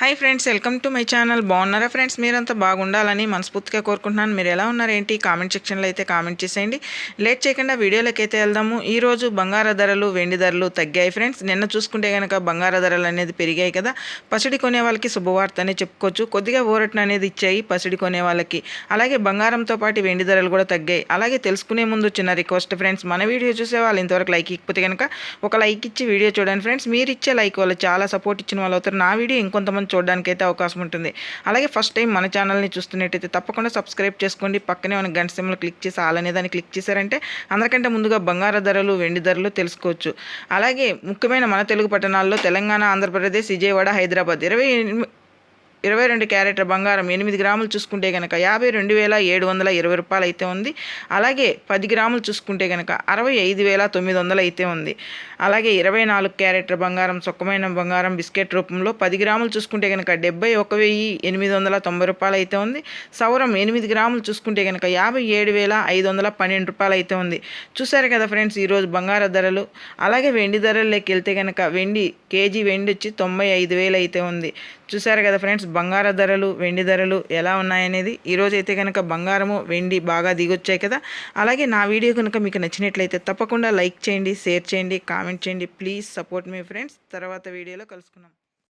Hi friends welcome to my channel బాగున్నారా friends మీరంతా బాగుండాలని మనస్ఫూర్తిగా కోరుకుంటున్నాను. మీరు ఎలా ఉన్నారు ఏంటి కామెంట్ సెక్షన్లో అయితే కామెంట్ చేసేయండి. లేట్ చేయకుండా వీడియోలోకి అయితే వెళ్దాము. ఈ రోజు బంగార ధరలు వెండి ధరలు తగ్గాయి ఫ్రెండ్స్ నిన్న చూసుకుంటే కనుక బంగార ధరలు అనేది పెరిగాయి కదా. పసిడి కొనే వాళ్ళకి శుభవార్త అనే చెప్పుకోవచ్చు. కొద్దిగా ఊరటన అనేది ఇచ్చాయి పసిడి కొనే వాళ్ళకి. అలాగే బంగారంతో పాటు వెండి ధరలు కూడా తగ్గాయి. అలాగే తెలుసుకునే ముందు చిన్న రిక్వెస్ట్ ఫ్రెండ్స్ మన వీడియో చూసే వాళ్ళు ఇంతవరకు లైక్ ఇకపోతే కనుక ఒక లైక్ ఇచ్చి వీడియో చూడండి ఫ్రెండ్స్ మీరు ఇచ్చే లైక్ వాళ్ళు చాలా సపోర్ట్ ఇచ్చిన వాళ్ళు అవుతారు. నా వీడియో ఇంకొంతమంది చూడడానికి అయితే అవకాశం ఉంటుంది. అలాగే ఫస్ట్ టైం మన ఛానల్ని చూస్తున్నట్టయితే తప్పకుండా సబ్స్క్రైబ్ చేసుకోండి. పక్కనే మన గంట సింబల్ క్లిక్ చేసి అలానే దాన్ని క్లిక్ చేశారంటే అందరికంటే ముందుగా బంగారు ధరలు వెండి ధరలు తెలుసుకోవచ్చు. అలాగే ముఖ్యమైన మన తెలుగు పట్టణాల్లో తెలంగాణ ఆంధ్రప్రదేశ్ విజయవాడ హైదరాబాద్ ఇరవై ఇరవై రెండు క్యారెట్ల బంగారం ఎనిమిది గ్రాములు చూసుకుంటే కనుక యాభై రెండు వేల ఏడు వందల ఇరవై రూపాయలు అయితే ఉంది. అలాగే పది గ్రాములు చూసుకుంటే కనుక అరవై ఐదు వేల తొమ్మిది వందలు అయితే ఉంది. అలాగే ఇరవై నాలుగు క్యారెట్ల బంగారం సొక్కమైన బంగారం బిస్కెట్ రూపంలో పది గ్రాములు చూసుకుంటే కనుక డెబ్బై ఒక వెయ్యి ఎనిమిది వందల తొంభై రూపాయలు అయితే ఉంది. సౌరం ఎనిమిది గ్రాములు చూసుకుంటే కనుక యాభై ఏడు వేల ఐదు వందల పన్నెండు రూపాయలు అయితే ఉంది. చూసారు కదా ఫ్రెండ్స్ ఈరోజు బంగార ధరలు. అలాగే వెండి ధరల్లోకి వెళ్తే కనుక వెండి కేజీ వెండి వచ్చి తొంభై ఐదు వేలు అయితే ఉంది. చూసారు కదా ఫ్రెండ్స్ బంగార ధరలు వెండి ధరలు ఎలా ఉన్నాయనేది. ఈరోజు అయితే కనుక బంగారము వెండి బాగా దిగొచ్చాయి కదా. అలాగే నా వీడియో కనుక మీకు నచ్చినట్లయితే తప్పకుండా లైక్ చేయండి షేర్ చేయండి కామెంట్ చేయండి. ప్లీజ్ సపోర్ట్ మీ ఫ్రెండ్స్. తర్వాత వీడియోలో కలుసుకుందాం.